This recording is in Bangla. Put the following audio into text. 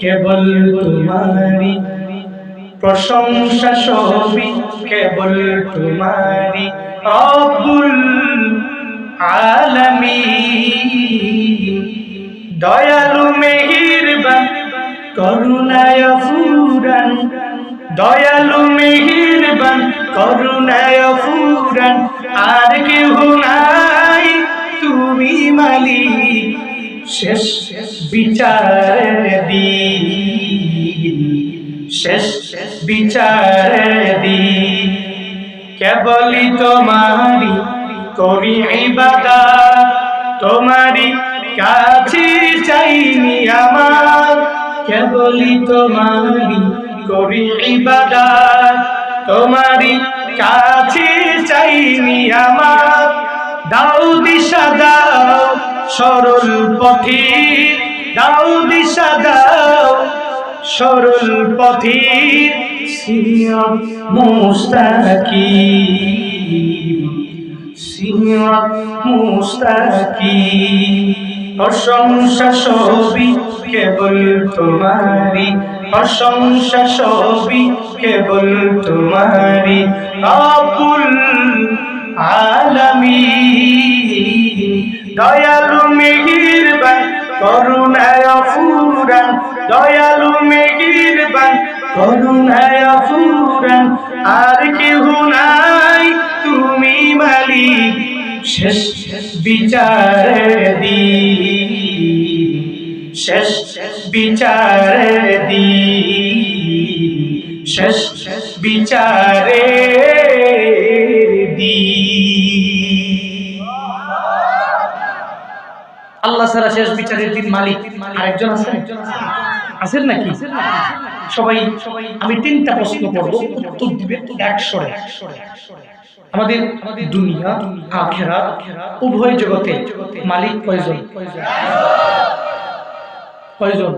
কেবল তোমারি প্রশংসা সবই কেবল তোমারি রব্বুল আলামিন। দয়ালু মেহিরবান, করুণায় ফুরান দয়ালু মেহিরবান, করুণায় ফুরান আর কেউ শেষ বিচার দিন। শেষ বিচার দিন। কেবলই তোমারি করি ইবাদা তোমারি কাছে চাইনি আমার। কেবলই তোমারি করি ইবাদা তোমারি কাছে চাইনি আমার। দাও দিশা দাও সরল পথে, দাও দিশা দাও। সরল পথে সিয়ত মুস্তাকি। সিয়ত মুস্তাকি। প্রশংসা সবই কেবল তোমারি প্রশংসা সবই কেবল তোমারি রব্বুল আলামিন। দয়ালু মেহিরবান করুণায় ফুরান দয়ালু মেহিরবান করুণায় ফুরান আর কেহ নাই, তুমি মালিক, শেষ বিচার দি শেষ বিচার দি শেষ বিচারে আল্লাহ সারা শেষ বিচারের দিন মালিক। আরেকজন আছেন আছেন নাকি? সবাই সবাই আমি তিনটা প্রশ্ন করব। উত্তর দিবে একশো আমাদের আমাদের দুনিয়া আখেরা উভয় জগতে মালিক কয়জন? কয়জন?